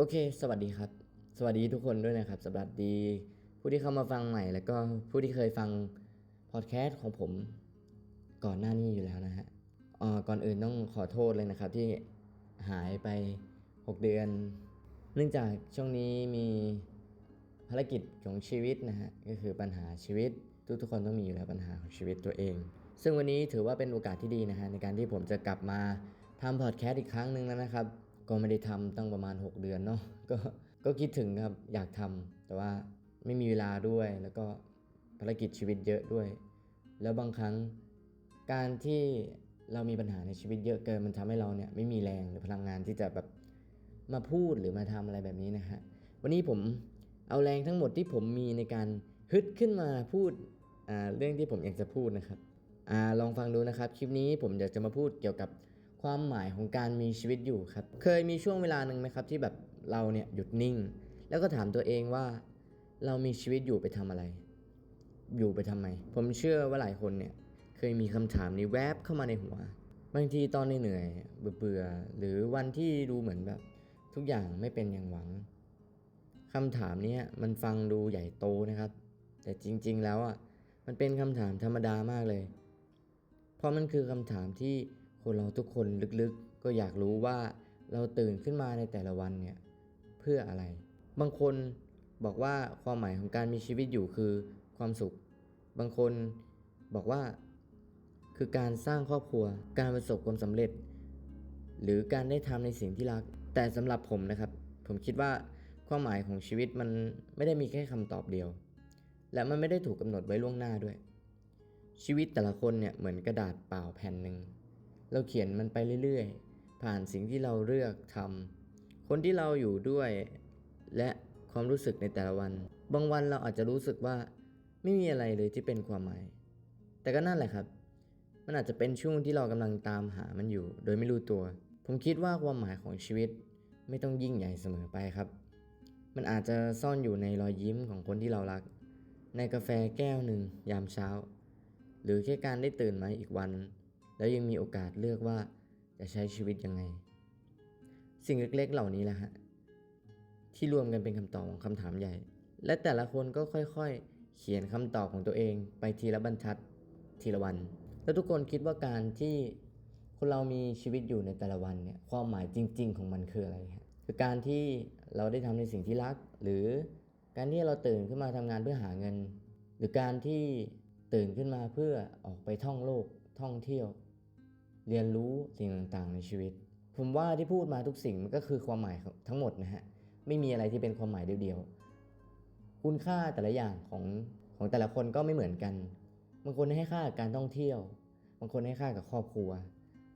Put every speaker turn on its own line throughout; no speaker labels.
โอเค สวัสดีครับ สวัสดีทุกคนด้วยนะครับสวัสดีผู้ที่เข้ามาฟังใหม่ แล้วก็ผู้ที่เคยฟังพอดแคสต์ของผมก่อนหน้านี้อยู่แล้วนะฮะอ่าก่อนอื่นต้องขอโทษเลยนะครับที่หายไป 6 เดือน เนื่องจากช่วงนี้มีภารกิจของชีวิตนะฮะก็คือปัญหาชีวิต ทุกๆคนต้องมีอยู่แล้วปัญหาของชีวิตตัวเอง ซึ่งวันนี้ถือว่าเป็นโอกาสที่ดีนะฮะในการที่ผมจะกลับมาทำพอดแคสต์อีกครั้งหนึ่งแล้วนะครับ ก็ไม่ได้ทำตั้งประมาณ 6 เดือนเนาะก็ก็คิดถึงครับอยากทำแต่ว่าไม่มีเวลาด้วยแล้วก็ภารกิจชีวิตเยอะด้วย แล้วบางครั้งการที่เรามีปัญหาในชีวิตเยอะเกินมันทำให้เราเนี่ยไม่มีแรงหรือพลังงานที่จะแบบมาพูดหรือมาทำอะไรแบบนี้นะฮะวันนี้ผมเอาแรงทั้งหมดที่ผมมีในการฮึดขึ้นมาพูดอ่าเรื่องที่ผมอยากจะพูดนะครับอ่าลองฟังดูนะครับ คลิปนี้ผมอยากจะมาพูดเกี่ยวกับ ความหมายของการมีชีวิตอยู่ครับ เคยมีช่วงเวลาหนึ่งไหมครับ ที่แบบเราเนี่ยหยุดนิ่ง แล้วก็ถามตัวเองว่า เรามีชีวิตอยู่ไปทำอะไร อยู่ไปทำไม ผมเชื่อว่าหลายคนเนี่ยเคยมีคำถามนี้แวบเข้ามาในหัว บางทีตอนเหนื่อยเบื่อหรือวันที่ดูเหมือนแบบ ทุกอย่างไม่เป็นอย่างหวังคำถามนี้มันฟังดูใหญ่โตนะครับ แต่จริง ๆ แล้วอะมันเป็นคำถามธรรมดามากเลย เพราะมันคือคำถามที่ คนเราทุกคนลึกๆ ก็อยากรู้ว่าเราตื่นขึ้นมาในแต่ละวันเนี่ยเพื่ออะไร บางคนบอกว่าความหมายของการมีชีวิตอยู่คือความสุข บางคนบอกว่าคือการสร้างครอบครัว การประสบความสำเร็จ หรือการได้ทำในสิ่งที่รัก แต่สำหรับผมนะครับ ผมคิดว่าความหมายของชีวิตมันไม่ได้มีแค่คำตอบเดียว และมันไม่ได้ถูกกำหนดไว้ล่วงหน้าด้วย ชีวิตแต่ละคนเนี่ยเหมือนกระดาษเปล่าแผ่นหนึ่ง เราเขียนมันไปเรื่อยๆ ผ่านสิ่งที่เราเลือกทำคนที่เราอยู่ด้วย และความรู้สึกในแต่ละวัน บางวันเราอาจจะรู้สึกว่าไม่มีอะไรเลยที่เป็นความหมาย แต่ก็นั่นแหละครับ มันอาจจะเป็นช่วงที่เรากำลังตามหามันอยู่ โดยไม่รู้ตัว ผมคิดว่าความหมายของชีวิตไม่ต้องยิ่งใหญ่เสมอไปครับ มันอาจจะซ่อนอยู่ในรอยยิ้มของคนที่เรารัก ในกาแฟแก้วหนึ่งยามเช้า หรือแค่การได้ตื่นมาอีกวัน แล้วยังมีโอกาสเลือกว่าจะใช้ชีวิตยังไง สิ่งเล็กๆ เหล่านี้แหละฮะที่รวมกันเป็นคำตอบของคำถามใหญ่ และแต่ละคนก็ค่อยๆ เขียนคำตอบของตัวเอง ไปทีละบรรทัดทีละวัน แล้วทุกคนคิดว่าการที่คนเรามีชีวิตอยู่ในแต่ละวันเนี่ยความหมายจริง ๆ ของมันคืออะไรฮะคือการที่เราได้ทำในสิ่งที่รัก หรือการที่เราตื่นขึ้นมาทำงานเพื่อหาเงิน หรือการที่ตื่นขึ้นมาเพื่อออกไปท่องโลกท่องเที่ยว เรียนรู้สิ่งต่างๆในชีวิต ผมว่าที่พูดมาทุกสิ่งมันก็คือความหมายทั้งหมดนะฮะไม่มีอะไรที่เป็นความหมายเดียวๆคุณค่าแต่ละอย่างของของแต่ละคนก็ไม่เหมือนกันบางคนให้ค่ากับการท่องเที่ยวบางคนให้ค่ากับครอบครัว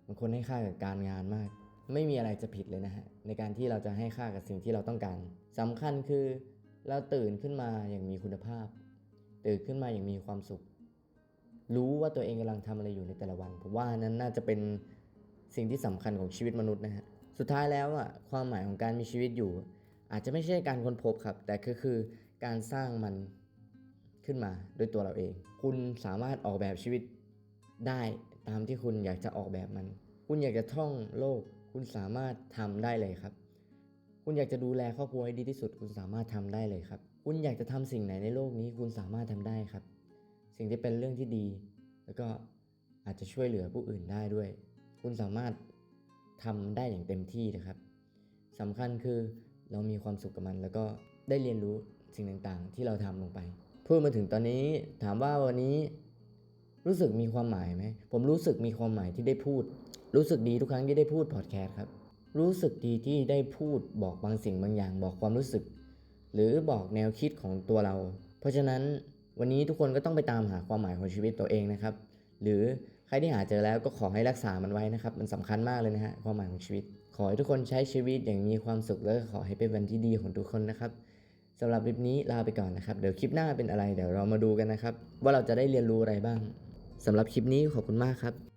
บางคนให้ค่ากับการงานมาก ไม่มีอะไรจะผิดเลยนะฮะในการที่เราจะให้ค่ากับสิ่งที่เราต้องการสำคัญคือเราตื่นขึ้นมาอย่างมีคุณภาพ ตื่นขึ้นมาอย่างมีความสุข รู้ว่าตัวเองกำลังทำอะไรอยู่ในแต่ละวัน ผมว่านั้นน่าจะเป็นสิ่งที่สำคัญของชีวิตมนุษย์นะฮะ สุดท้ายแล้วอะความหมายของการมีชีวิตอยู่ อาจจะไม่ใช่การค้นพบครับ แต่ก็คือการสร้างมันขึ้นมาด้วยตัวเราเอง คุณสามารถออกแบบชีวิตได้ตามที่คุณอยากจะออกแบบมัน คุณอยากจะท่องโลก คุณสามารถทำได้เลยครับ คุณอยากจะดูแลครอบครัวให้ดีที่สุด คุณสามารถทำได้เลยครับ คุณอยากจะทำสิ่งไหนในโลกนี้ คุณสามารถทำได้ครับ สิ่งที่เป็นเรื่องที่ดี แล้วก็อาจจะช่วยเหลือผู้อื่นได้ด้วย คุณสามารถทำได้อย่างเต็มที่นะครับสำคัญคือเรามีความสุขกับมัน แล้วก็ได้เรียนรู้สิ่งต่างๆ ที่เราทำลงไป พูดมาถึงตอนนี้ถามว่าวันนี้รู้สึกมีความหมายไหม ผมรู้สึกมีความหมายที่ได้พูด รู้สึกดีทุกครั้งที่ได้พูดพอดแคสต์ครับ รู้สึกดีที่ได้พูดบอกบางสิ่งบางอย่าง บอกความรู้สึก หรือบอกแนวคิดของตัวเรา เพราะฉะนั้น วันนี้ทุกคนก็ต้องไปตามหาความหมายของชีวิตตัวเองนะครับ หรือใครที่หาเจอแล้วก็ขอให้รักษามันไว้นะครับ มันสำคัญมากเลยนะฮะความหมายของชีวิต ขอให้ทุกคนใช้ชีวิตอย่างมีความสุขและขอให้เป็นวันที่ดีของทุกคนนะครับสำหรับคลิปนี้ลาไปก่อนนะครับ เดี๋ยวคลิปหน้าเป็นอะไรเดี๋ยวเรามาดูกันนะครับ ว่าเราจะได้เรียนรู้อะไรบ้างสำหรับคลิปนี้ขอบคุณมากครับ